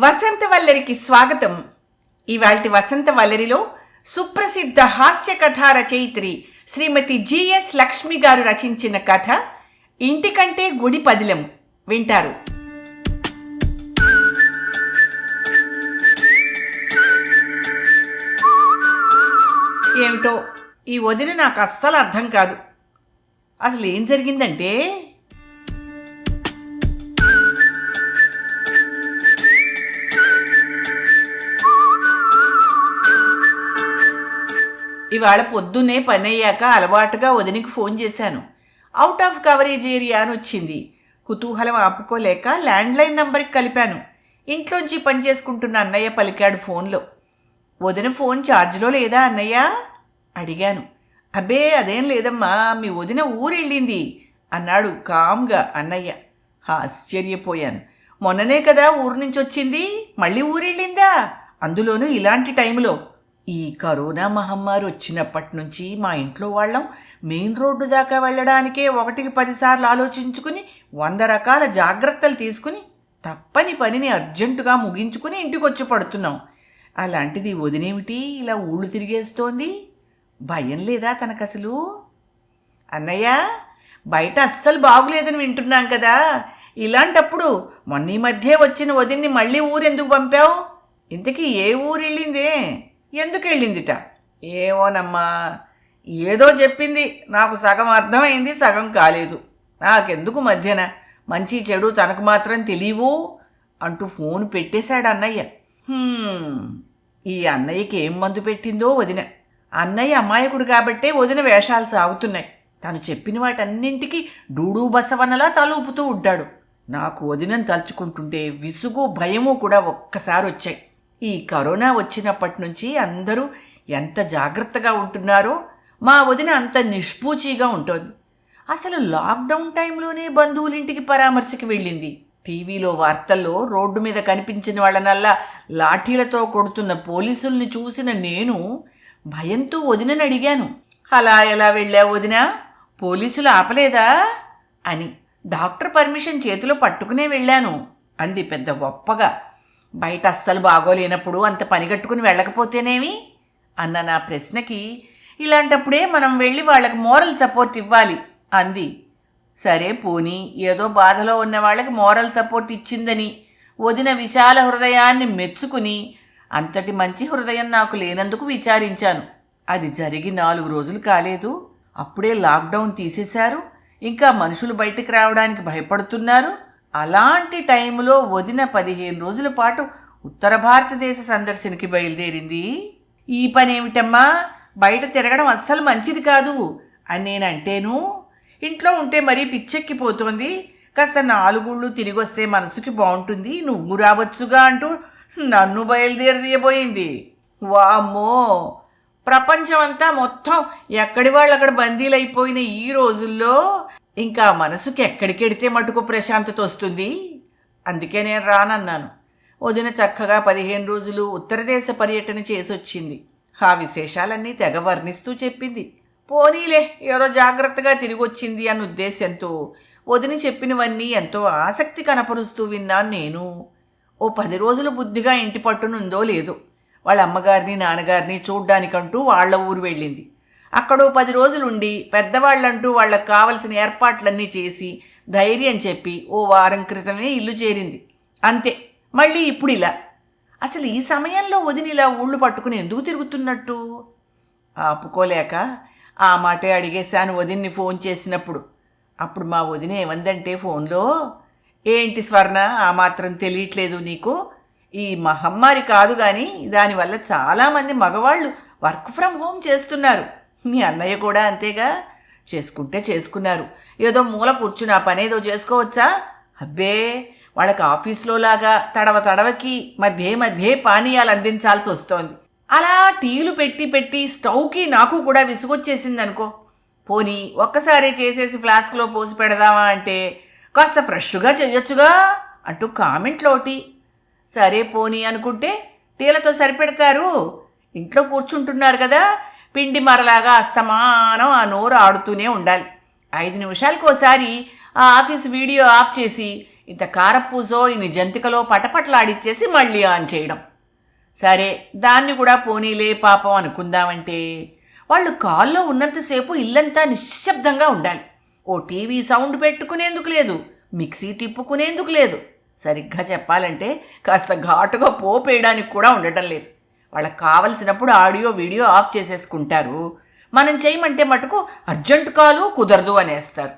వసంత వల్లరికి స్వాగతం. ఇవాల్టి వసంత వల్లరిలో సుప్రసిద్ధ హాస్య కథా రచయిత్రి శ్రీమతి జిఎస్ లక్ష్మి గారు రచించిన కథ ఇంటికంటే గుడి పదిలం వింటారు. ఏమిటో ఈ వదిన నాకు అస్సలు అర్థం కాదు. అసలు ఏం జరిగిందంటే ఇవాళ పొద్దున్నే పని అయ్యాక అలవాటుగా వదినికి ఫోన్ చేశాను. అవుట్ ఆఫ్ కవరేజ్ ఏరియా అని వచ్చింది. కుతూహలం ఆపుకోలేక ల్యాండ్లైన్ నంబర్కి కలిపాను. ఇంట్లోంచి పని చేసుకుంటున్న అన్నయ్య పలికాడు ఫోన్లో. వదిన ఫోన్ ఛార్జ్లో లేదా అన్నయ్య? అడిగాను. అబ్బే అదేం లేదమ్మా మీ వదిన ఊరెళ్ళింది అన్నాడు కామ్గా అన్నయ్య. ఆశ్చర్యపోయాను. మొన్ననే కదా ఊరు నుంచి వచ్చింది మళ్ళీ ఊరెళ్ళిందా? అందులోనూ ఇలాంటి టైంలో. ఈ కరోనా మహమ్మారి వచ్చినప్పటి నుంచి మా ఇంట్లో వాళ్ళం మెయిన్ రోడ్డు దాకా వెళ్ళడానికే ఒకటికి పదిసార్లు ఆలోచించుకుని వంద రకాల జాగ్రత్తలు తీసుకుని తప్పని పనిని అర్జెంటుగా ముగించుకుని ఇంటికి వచ్చి పడుతున్నాం. అలాంటిది వదినేమిటి? ఇలా ఊళ్ళు తిరిగేస్తోంది. భయం లేదా తనకసలు? అన్నయ్య బయట అస్సలు బాగులేదని వింటున్నాం కదా. ఇలాంటప్పుడు మొన్న ఈ మధ్య వచ్చిన వదిన్ని మళ్ళీ ఊరెందుకు పంపావు? ఇంతకీ ఏ ఊరు వెళ్ళిందే ఎందుకు వెళ్ళిందిట ఏమోనమ్మా. ఏదో చెప్పింది. నాకు సగం అర్థమైంది సగం కాలేదు. నాకెందుకు మధ్యన? మంచి చెడు తనకు మాత్రం తెలియవు అంటూ ఫోన్ పెట్టేశాడు అన్నయ్య ఈ అన్నయ్యకి ఏం మందు పెట్టిందో వదిన. అన్నయ్య అమాయకుడు కాబట్టే వదిన వేషాలు సాగుతున్నాయి. తను చెప్పిన వాటన్నింటికి డూడూ బసవనలా తలూపుతూ ఉంటాడు. నాకు వదినం తలుచుకుంటుంటే విసుగు భయము కూడా ఒక్కసారి వచ్చాయి ఈ కరోనా వచ్చినప్పటి నుంచి అందరూ ఎంత జాగ్రత్తగా ఉంటున్నారో మా వదిన అంత నిష్పూచీగా ఉంటుంది. అసలు లాక్డౌన్ టైంలోనే బంధువులింటికి పరామర్శకి వెళ్ళింది. టీవీలో వార్తల్లో రోడ్డు మీద కనిపించిన వాళ్ళనల్లా లాఠీలతో కొడుతున్న పోలీసుల్ని చూసిన నేను భయంతో వదినని అడిగాను. అలా ఎలా వెళ్ళా వదినా? పోలీసులు ఆపలేదా? అని. డాక్టర్ పర్మిషన్ చేతిలో పట్టుకునే వెళ్ళాను అంది పెద్ద గొప్పగా. బయట అస్సలు బాగోలేనప్పుడు అంత పనిగట్టుకుని వెళ్ళకపోతేనేమి? అన్న నా ప్రశ్నకి ఇలాంటప్పుడే మనం వెళ్ళి వాళ్ళకి మోరల్ సపోర్ట్ ఇవ్వాలి అంది. సరే పోనీ ఏదో బాధలో ఉన్న వాళ్ళకి మోరల్ సపోర్ట్ ఇచ్చిందని వదిన విశాల హృదయాన్ని మెచ్చుకుని అంతటి మంచి హృదయం నాకు లేనందుకు విచారించాను. అది జరిగి నాలుగు రోజులు కాలేదు. అప్పుడే లాక్డౌన్ తీసేశారు. ఇంకా మనుషులు బయటికి రావడానికి భయపడుతున్నారు. అలాంటి టైంలో వదిన పదిహేను రోజుల పాటు ఉత్తర భారతదేశ సందర్శనకి బయలుదేరింది. ఈ పని ఏమిటమ్మా బయట తిరగడం అస్సలు మంచిది కాదు అని నేనంటేను ఇంట్లో ఉంటే మరీ పిచ్చెక్కిపోతోంది. కాస్త నాలుగుళ్ళు తిరిగి వస్తే మనసుకి బాగుంటుంది. నువ్వు రావచ్చుగా అంటూ నన్ను బయలుదేరదీయబోయింది. వామ్మో! ప్రపంచం అంతా మొత్తం ఎక్కడి వాళ్ళు అక్కడ బందీలైపోయిన ఈ రోజుల్లో ఇంకా మనసుకి ఎక్కడికెడితే మటుకు ప్రశాంతత వస్తుంది. అందుకే నేను రానన్నాను. వదిన చక్కగా పదిహేను రోజులు ఉత్తరదేశ పర్యటన చేసొచ్చింది. ఆ విశేషాలన్నీ తెగ వర్ణిస్తూ చెప్పింది. పోనీలే ఏదో జాగ్రత్తగా తిరిగి వచ్చింది అన్న ఉద్దేశంతో వదిన చెప్పినవన్నీ ఎంతో ఆసక్తి కనపరుస్తూ విన్నాను నేను. ఓ పది రోజులు బుద్ధిగా ఇంటి పట్టునుందో లేదో వాళ్ళ అమ్మగారిని నాన్నగారిని చూడ్డానికంటూ వాళ్ళ ఊరు వెళ్ళింది. అక్కడో పది రోజులుండి పెద్దవాళ్ళంటూ వాళ్ళకు కావలసిన ఏర్పాట్లన్నీ చేసి ధైర్యం చెప్పి ఓ వారం క్రితమే ఇల్లు చేరింది. అంతే మళ్ళీ ఇప్పుడు ఇలా అసలు ఈ సమయంలో వదిని ఇలా ఊళ్ళు పట్టుకుని ఎందుకు తిరుగుతున్నట్టు? ఆపుకోలేక ఆ మాటే అడిగేశాను వదిన్ని ఫోన్ చేసినప్పుడు. అప్పుడు మా వదిన ఏమందంటే ఫోన్లో ఏంటి స్వర్ణ ఆ మాత్రం తెలియట్లేదు నీకు? ఈ మహమ్మారి కాదు కానీ దానివల్ల చాలామంది మగవాళ్ళు వర్క్ ఫ్రమ్ హోమ్ చేస్తున్నారు. మీ అన్నయ్య కూడా అంతేగా? చేసుకుంటే చేసుకున్నారు. ఏదో మూల కూర్చుని ఆ పనేదో చేసుకోవచ్చా? అబ్బే వాళ్ళకి ఆఫీస్లో లాగా తడవ తడవకి మధ్య మధ్య పానీయాలు అందించాల్సి వస్తోంది. అలా టీలు పెట్టి పెట్టి స్టవ్కి నాకు కూడా విసుగొచ్చేసింది అనుకో పోనీ ఒక్కసారి చేసేసి ఫ్లాస్క్లో పోసి పెడదామా అంటే కాస్త ఫ్రెష్గా చెయ్యొచ్చుగా? అంటూ కామెంట్లోటి సరే పోనీ అనుకుంటే టీలతో సరిపెడతారు. ఇంట్లో కూర్చుంటున్నారు కదా పిండి మరలాగా అస్తమానం ఆ నోరు ఆడుతూనే ఉండాలి. ఐదు నిమిషాలకు ఒకసారి ఆ ఆఫీస్ వీడియో ఆఫ్ చేసి ఇంత కారపూసో ఇన్ని జంతికలో పటపటలాడిచ్చేసి మళ్ళీ ఆన్ చేయడం. సరే దాన్ని కూడా పోనీలే పాపం అనుకుందామంటే. వాళ్ళు కాల్లో ఉన్నంతసేపు ఇల్లంతా నిశ్శబ్దంగా ఉండాలి. ఓ టీవీ సౌండ్ పెట్టుకునేందుకు లేదు మిక్సీ తిప్పుకునేందుకు లేదు. సరిగ్గా చెప్పాలంటే కాస్త ఘాటుగా పోపేయడానికి కూడా ఉండటం లేదు. వాళ్ళకి కావలసినప్పుడు ఆడియో వీడియో ఆఫ్ చేసేసుకుంటారు. మనం చేయమంటే మటుకు అర్జెంటు కాలు కుదరదు అనేస్తారు.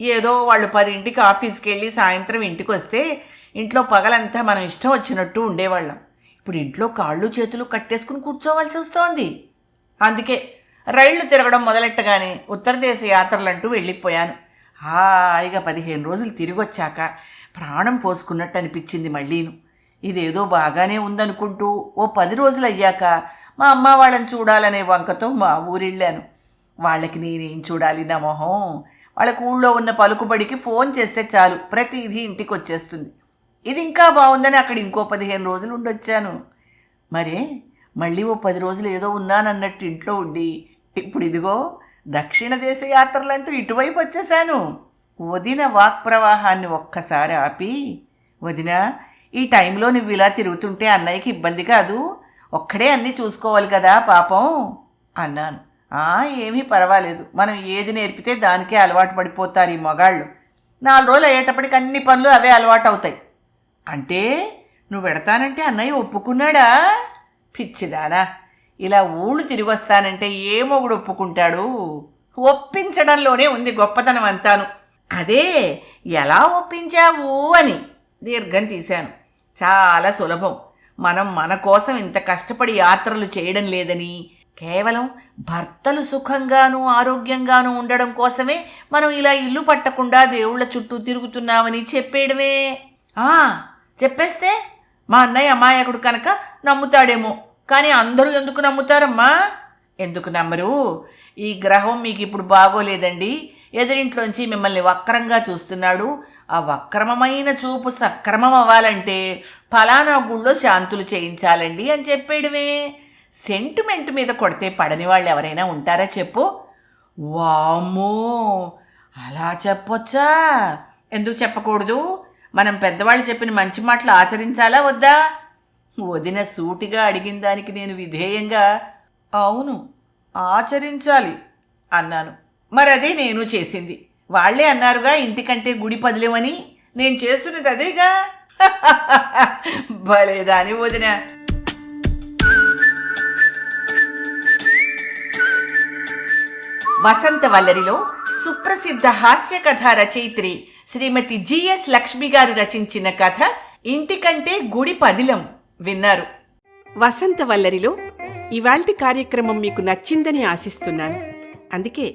ఏదో వాళ్ళు పదింటికి ఆఫీస్కి వెళ్ళి సాయంత్రం ఇంటికి వస్తే ఇంట్లో పగలంతా మనం ఇష్టం వచ్చినట్టు ఉండేవాళ్ళం. ఇప్పుడు ఇంట్లో కాళ్ళు చేతులు కట్టేసుకుని కూర్చోవలసి వస్తోంది. అందుకే రైళ్ళు తిరగడం మొదలెట్టగానే ఉత్తర దేశ యాత్రలంటూ వెళ్ళిపోయాను. హాయిగా పదిహేను రోజులు తిరిగి వచ్చాక ప్రాణం పోసుకున్నట్టు అనిపించింది మళ్ళీను. ఇదేదో బాగానే ఉందనుకుంటూ ఓ పది రోజులు అయ్యాక మా అమ్మ వాళ్ళని చూడాలనే వంకతో మా ఊరెళ్ళాను. వాళ్ళకి నేనేం చూడాలి నా మొహం? వాళ్ళకి ఊళ్ళో ఉన్న పలుకుబడికి ఫోన్ చేస్తే చాలు ప్రతిదీ ఇంటికి వచ్చేస్తుంది ఇది ఇంకా బాగుందని అక్కడ ఇంకో పదిహేను రోజులు ఉండొచ్చాను. మరే మళ్ళీ ఓ పది రోజులు ఏదో ఉన్నానన్నట్టు ఇంట్లో ఉండి ఇప్పుడు ఇదిగో దక్షిణ దేశ యాత్రలంటూ ఇటువైపు వచ్చేసాను వదిన వాక్ ప్రవాహాన్ని ఒక్కసారి ఆపి వదిన ఈ టైంలో నువ్వు ఇలా తిరుగుతుంటే అన్నయ్యకి ఇబ్బంది కాదు. ఒక్కడే అన్నీ చూసుకోవాలి కదా పాపం అన్నాను. "ఆ, ఏమీ పర్వాలేదు. మనం ఏది నేర్పితే దానికే అలవాటు పడిపోతారు ఈ మగాళ్ళు. నాలుగు రోజులు అయ్యేటప్పటికి అన్ని పనులు అవే అలవాటు అవుతాయి. అంటే నువ్వు పెడతానంటే అన్నయ్య ఒప్పుకున్నాడా? పిచ్చిదానా. ఇలా ఊళ్ళు తిరిగి వస్తానంటే ఏ మొగుడు ఒప్పుకుంటాడు? ఒప్పించడంలోనే ఉంది గొప్పతనం అంతాను. అదే ఎలా ఒప్పించావు అని దీర్ఘం తీశాను. చాలా సులభం. మనం మన కోసం ఇంత కష్టపడి యాత్రలు చేయడం లేదని కేవలం భర్తలు సుఖంగాను ఆరోగ్యంగాను ఉండడం కోసమే మనం ఇలా ఇల్లు పట్టకుండా దేవుళ్ళ చుట్టూ తిరుగుతున్నామని చెప్పేయడమే. ఆ, చెప్పేస్తే మా అన్నయ్య అమాయకుడు కనుక నమ్ముతాడేమో. కానీ అందరూ ఎందుకు నమ్ముతారమ్మా? ఎందుకు నమ్మరు? ఈ గ్రహం మీకు ఇప్పుడు బాగోలేదండి. ఎదురింట్లోంచి మిమ్మల్ని వక్రంగా చూస్తున్నాడు. ఆ వక్రమమైన చూపు సక్రమం అవ్వాలంటే ఫలానా గుళ్ళో శాంతులు చేయించాలండి అని చెప్పేయడమే. సెంటిమెంట్ మీద కొడితే పడని వాళ్ళు ఎవరైనా ఉంటారా చెప్పు? వామ్మో! అలా చెప్పొచ్చా? ఎందుకు చెప్పకూడదు? మనం పెద్దవాళ్ళు చెప్పిన మంచి మాటలు ఆచరించాలా వద్దా? వదిన సూటిగా అడిగిన దానికి నేను విధేయంగా అవును ఆచరించాలి అన్నాను. మరి నేను చేసింది. వాళ్ళే అన్నారుగా ఇంటికంటే గుడి పదిలేమని నేను చేస్తున్నది అదేగా. భలేదాని వదిన. వసంత వల్లరిలో సుప్రసిద్ధ హాస్య కథ రచయిత్రి శ్రీమతి జిఎస్ లక్ష్మి గారు రచించిన కథ ఇంటికంటే గుడి పదిలం విన్నారు. వసంత వల్లరిలో ఇవాల్టి కార్యక్రమం మీకు నచ్చిందని ఆశిస్తున్నాను. అందుకే